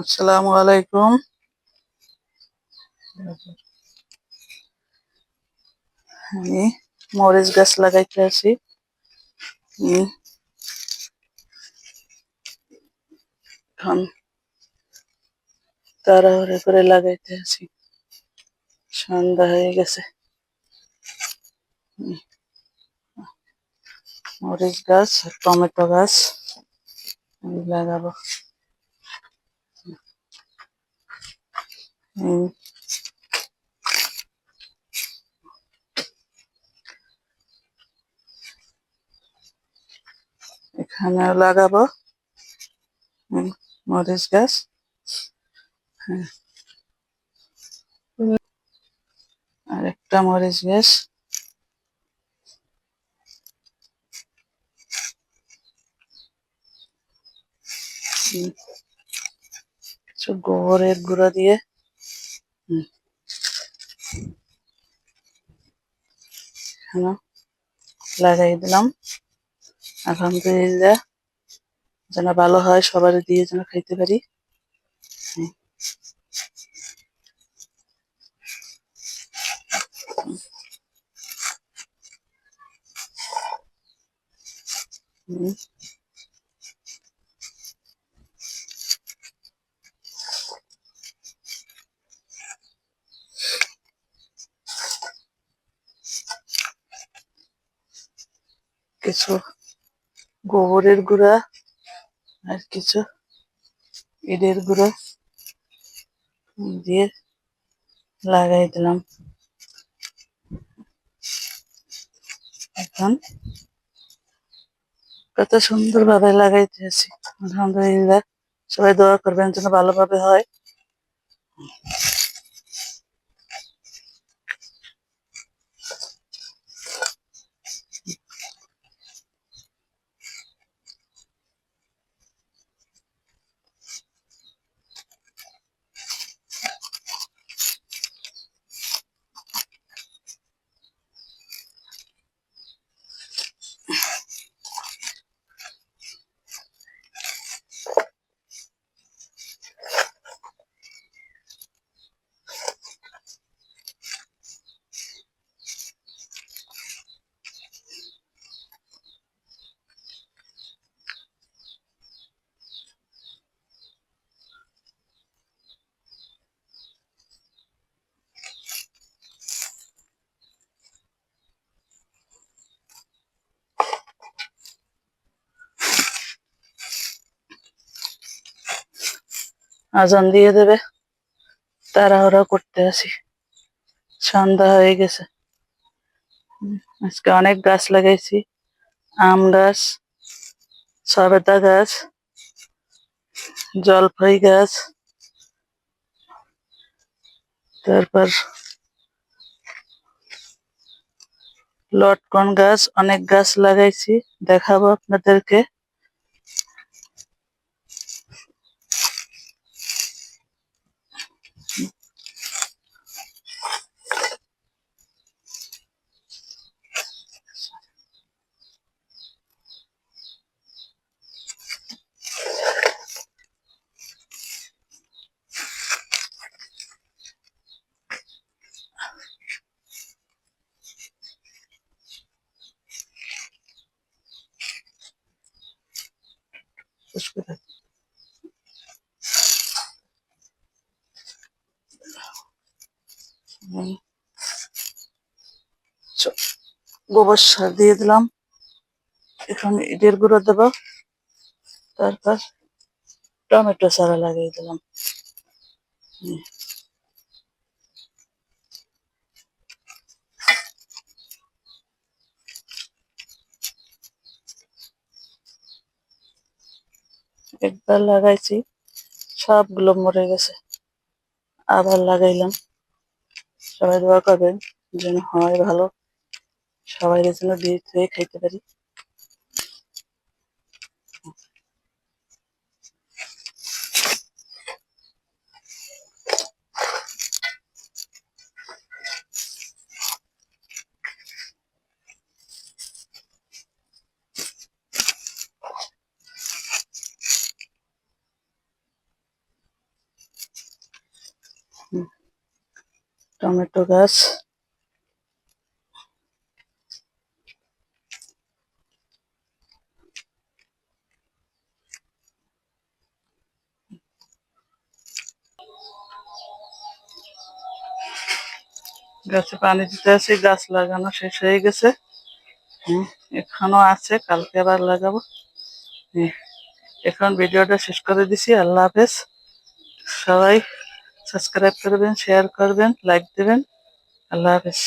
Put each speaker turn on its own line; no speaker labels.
আসসালামু আলাইকুম। আমি মরিচ গাছ লাগাইতে আছি তাড়াহুড়ো করে লাগাইতে আছি সন্ধ্যা হয়ে গেছে। মরিচ গাছ টমেটো গাছ। লাগাবো উম, এখানে লাগাবো। মরিচ গাছ। হ্যাঁ। আর একটা মরিচ গাছ। কিছু গোবরের গুঁড়ো দিয়ে লাগাই দিলাম। আলহামদুলিল্লাহ, যেন ভালো হয় সবার দিয়ে যেন খাইতে পারি। হুম। কিছু গোবরের গুঁড়া আর কিছু ইটের গুঁড়া দিয়ে লাগাই দিলাম। এখন কত সুন্দর ভাবে লাগাইতেছি আলহামদুলিল্লাহ। সবাই দোয়া করবেন যেন ভালোভাবে হয়। আজান দিয়ে দেবে। তাড়াহুড়া করতে আসি। সন্ধ্যা হয়ে গেছে। হুম, আজকে অনেক গাছ লাগাইছি। আম গাছ সবেদা গাছ জলপাই গাছ তারপর লটকন গাছ অনেক গাছ লাগাইছি। দেখাবো আপনাদেরকে। শেষ করে। গোবর সার দিয়ে দিলাম। এখন ইটের গুঁড়ো দেব। তারপর টমেটো সারা লাগিয়ে দিলাম। একবার লাগাইছি, সবগুলো মরে গেছে। আবার লাগাইলাম। সবাই দোয়া করবেন যেন হয় ভালো। সবাই যেন দিয়ে খাইতে পারি। টমেটো গাছ। গাছে পানি দিতে আছি, গাছ লাগানো শেষ হয়ে গেছে। এখনও আছে, কালকে আবার লাগাবো। এখন ভিডিওটা শেষ করে দিছি, আল্লাহ হাফেজ। সবাই সাবস্ক্রাইব করবেন শেয়ার করবেন লাইক দিবেন। আল্লাহ হাফেজ।